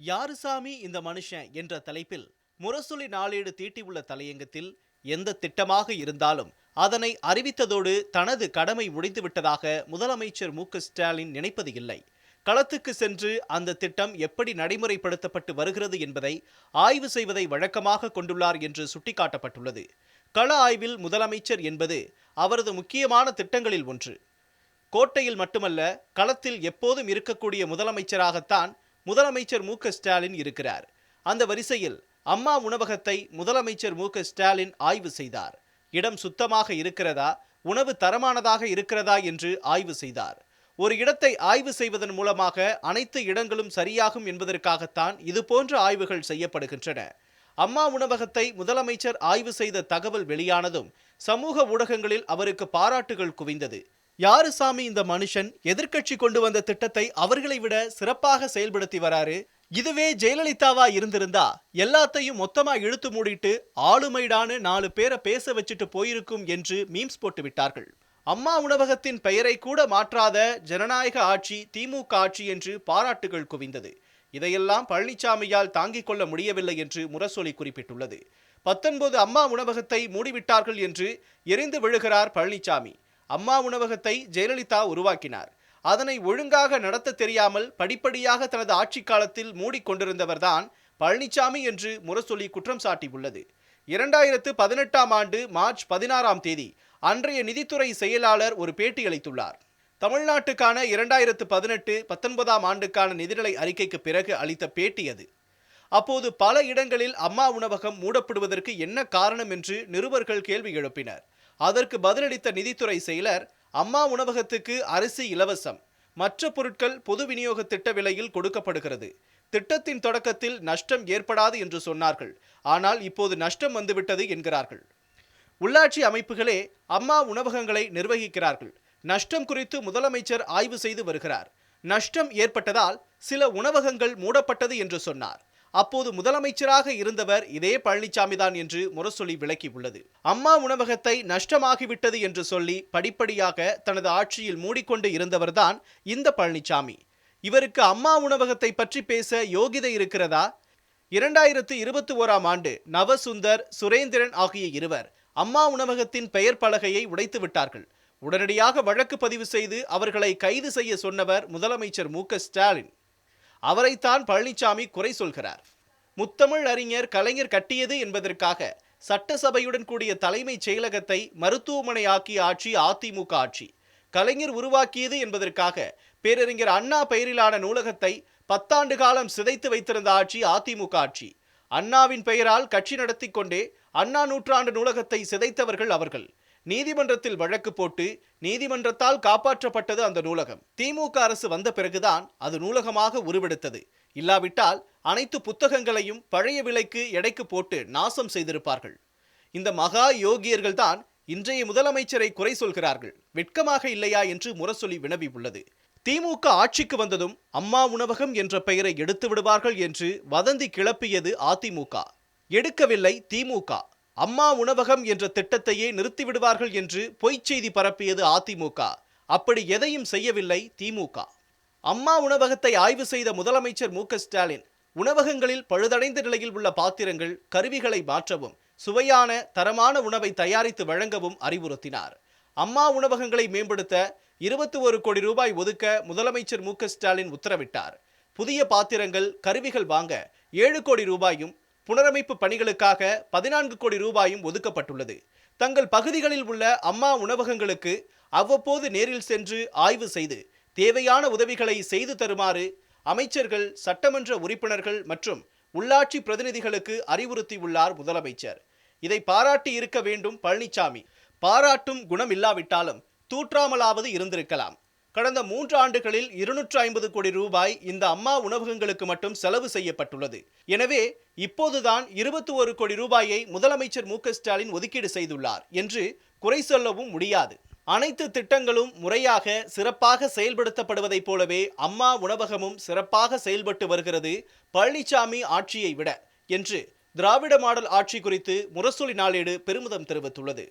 யாரு சாமி இந்த மனுஷன் என்ற தலைப்பில் முரசொலி நாளேடு தீட்டியுள்ள தலையங்கத்தில் எந்த திட்டமாக இருந்தாலும் அதனை அறிவித்ததோடு தனது கடமை முடிந்துவிட்டதாக முதலமைச்சர் மு ஸ்டாலின் நினைப்பது இல்லை. களத்துக்கு சென்று அந்த திட்டம் எப்படி நடைமுறைப்படுத்தப்பட்டு வருகிறது என்பதை ஆய்வு செய்வதை வழக்கமாக கொண்டுள்ளார் என்று சுட்டிக்காட்டப்பட்டுள்ளது. கள ஆய்வில் முதலமைச்சர் என்பது அவரது முக்கியமான திட்டங்களில் ஒன்று. கோட்டையில் மட்டுமல்ல களத்தில் எப்போதும் இருக்கக்கூடிய முதலமைச்சராகத்தான் முதலமைச்சர் மு ஸ்டாலின் இருக்கிறார். அந்த வரிசையில் அம்மா உணவகத்தை முதலமைச்சர் மு ஸ்டாலின் ஆய்வு செய்தார். இடம் சுத்தமாக இருக்கிறதா? உணவு தரமானதாக இருக்கிறதா? என்று ஆய்வு செய்தார். ஒரு இடத்தை ஆய்வு செய்வதன் மூலமாக அனைத்து இடங்களும் சரியாகும் என்பதற்காகத்தான் இதுபோன்ற ஆய்வுகள் செய்யப்படுகின்றன. அம்மா உணவகத்தை முதலமைச்சர் ஆய்வு செய்த தகவல் வெளியானதும் சமூக ஊடகங்களில் அவருக்கு பாராட்டுகள் குவிந்தது. யாரு சாமி இந்த மனுஷன்? எதிர்க்கட்சி கொண்டு வந்த திட்டத்தை அவர்களை விட சிறப்பாக செயல்படுத்தி வராரு. இதுவே ஜெயலலிதாவா இருந்திருந்தா எல்லாத்தையும் மொத்தமா இழுத்து மூடிட்டு ஆளுமைடான்னு நாலு பேரை பேச வச்சுட்டு போயிருக்கும் என்று மீம்ஸ் போட்டு விட்டார்கள். அம்மா உணவகத்தின் பெயரை கூட மாற்றாத ஜனநாயக ஆட்சி திமுக ஆட்சி என்று பாராட்டுகள் குவிந்தது. இதையெல்லாம் பழனிசாமியால் தாங்கிக் கொள்ள முடியவில்லை என்று முரசொலி குறிப்பிட்டுள்ளது. பத்தொன்பது அம்மா உணவகத்தை மூடிவிட்டார்கள் என்று எரிந்து விழுகிறார் பழனிசாமி அம்மா உணவகத்தை ஜெயலலிதா உருவாக்கினார். அதனை ஒழுங்காக நடத்த தெரியாமல் படிப்படியாக தனது ஆட்சி காலத்தில் மூடிக்கொண்டிருந்தவர்தான் பழனிசாமி என்று முரசொலி குற்றம் சாட்டியுள்ளது. இரண்டாயிரத்து பதினெட்டாம் ஆண்டு மார்ச் பதினாறாம் தேதி அன்றைய நிதித்துறை செயலாளர் ஒரு பேட்டி அளித்துள்ளார். தமிழ்நாட்டுக்கான இரண்டாயிரத்து பதினெட்டு பத்தொன்பதாம் ஆண்டுக்கான நிதிநிலை அறிக்கைக்கு பிறகு அளித்த பேட்டி அது. அப்போது பல இடங்களில் அம்மா உணவகம் மூடப்படுவதற்கு என்ன காரணம் என்று நிருபர்கள் கேள்வி எழுப்பினர். அதற்கு பதிலளித்த நிதித்துறை செயலர் அம்மா உணவகத்துக்கு அரிசி இலவசம். மற்ற பொருட்கள் பொது விநியோக திட்ட விலையில் கொடுக்கப்படுகிறது. திட்டத்தின் தொடக்கத்தில் நஷ்டம் ஏற்படாது என்று சொன்னார்கள். ஆனால் இப்போது நஷ்டம் வந்துவிட்டது என்கிறார்கள். உள்ளாட்சி அமைப்புகளே அம்மா உணவகங்களை நிர்வகிக்கிறார்கள். நஷ்டம் குறித்து முதலமைச்சர் ஆய்வு செய்து வருகிறார். நஷ்டம் ஏற்பட்டதால் சில உணவகங்கள் மூடப்பட்டது என்று சொன்னார். அப்போது முதலமைச்சராக இருந்தவர் இதே பழனிசாமி தான் என்று முரசொலி விளக்கியுள்ளது. அம்மா உணவகத்தை நஷ்டமாகிவிட்டது என்று சொல்லி படிப்படியாக தனது ஆட்சியில் மூடிக்கொண்டு இருந்தவர்தான் இந்த பழனிசாமி இவருக்கு அம்மா உணவகத்தை பற்றி பேச யோகிதை இருக்கிறதா? இரண்டாயிரத்து இருபத்தி ஓராம் ஆண்டு நவசுந்தர் சுரேந்திரன் ஆகிய இருவர் அம்மா உணவகத்தின் பெயர் பலகையை உடைத்து விட்டார்கள். உடனடியாக வழக்கு பதிவு செய்து அவர்களை கைது செய்ய சொன்னவர் முதலமைச்சர் மு ஸ்டாலின். அவரைத்தான் பழனிசாமி குறை சொல்கிறார். முத்தமிழ் அறிஞர் கலைஞர் கட்டியது என்பதற்காக சட்டசபையுடன் கூடிய தலைமைச் செயலகத்தை மருத்துவமனையாக்கிய ஆட்சி அதிமுக ஆட்சி. கலைஞர் உருவாக்கியது என்பதற்காக பேரறிஞர் அண்ணா பெயரிலான நூலகத்தை பத்தாண்டு காலம் சிதைத்து வைத்திருந்த ஆட்சி அதிமுக ஆட்சி. அண்ணாவின் பெயரால் கட்சி நடத்தி கொண்டே அண்ணா நூற்றாண்டு நூலகத்தை சிதைத்தவர்கள் அவர்கள். நீதிமன்றத்தில் வழக்கு போட்டு நீதிமன்றத்தால் காப்பாற்றப்பட்டது அந்த நூலகம். திமுக அரசு வந்த பிறகுதான் அது நூலகமாக உருவெடுத்தது. இல்லாவிட்டால் அனைத்து புத்தகங்களையும் பழைய விலைக்கு எடைக்கு போட்டு நாசம் செய்திருப்பார்கள். இந்த மகா யோகியர்கள்தான் இன்றைய முதலமைச்சரை குறை சொல்கிறார்கள். வெட்கமாக இல்லையா என்று முரசொலி வினவி உள்ளது திமுக ஆட்சிக்கு வந்ததும் அம்மா உணவகம் என்ற பெயரை எடுத்து விடுவார்கள் என்று வதந்தி கிளப்பியது அதிமுக எடுக்கவில்லை திமுக அம்மா உணவகம் என்ற திட்டத்தையே நிறுத்திவிடுவார்கள் என்று பொய்ச் செய்தி பரப்பியது அதிமுக. அப்படி எதையும் செய்யவில்லை திமுக. அம்மா உணவகத்தை ஆய்வு செய்த முதலமைச்சர் மு ஸ்டாலின் உணவகங்களில் பழுதடைந்த நிலையில் உள்ள பாத்திரங்கள் கருவிகளை மாற்றவும் சுவையான தரமான உணவை தயாரித்து வழங்கவும் அறிவுறுத்தினார். அம்மா உணவகங்களை மேம்படுத்த இருபத்தி ஒரு கோடி ரூபாய் ஒதுக்க முதலமைச்சர் மு ஸ்டாலின் உத்தரவிட்டார். புதிய பாத்திரங்கள் கருவிகள் வாங்க ஏழு கோடி ரூபாயும் புனரமைப்பு பணிகளுக்காக பதினான்கு கோடி ரூபாயும் ஒதுக்கப்பட்டுள்ளது. தங்கள் பகுதிகளில் உள்ள அம்மா உணவகங்களுக்கு அவ்வப்போது நேரில் சென்று ஆய்வு செய்து தேவையான உதவிகளை செய்து தருமாறு அமைச்சர்கள் சட்டமன்ற உறுப்பினர்கள் மற்றும் உள்ளாட்சி பிரதிநிதிகளுக்கு அறிவுறுத்தியுள்ளார் முதலமைச்சர். இதை பாராட்டி இருக்க வேண்டும் பழனிசாமி பாராட்டும் குணம் இல்லாவிட்டாலும் தூற்றாமலாவது இருந்திருக்கலாம். கடந்த மூன்று ஆண்டுகளில் இருநூற்று ஐம்பது கோடி ரூபாய் இந்த அம்மா உணவகங்களுக்கு மட்டும் செலவு செய்யப்பட்டுள்ளது. எனவே இப்போதுதான் இருபத்தி ஒரு கோடி ரூபாயை முதலமைச்சர் மு ஸ்டாலின் ஒதுக்கீடு செய்துள்ளார் என்று குறை சொல்லவும் முடியாது. அனைத்து திட்டங்களும் முறையாக சிறப்பாக செயல்படுத்தப்படுவதைப் போலவே அம்மா உணவகமும் சிறப்பாக செயல்பட்டு வருகிறது பழனிசாமி ஆட்சியை விட என்று திராவிட மாடல் ஆட்சி குறித்து முரசொலி நாளேடு பெருமிதம் தெரிவித்துள்ளது.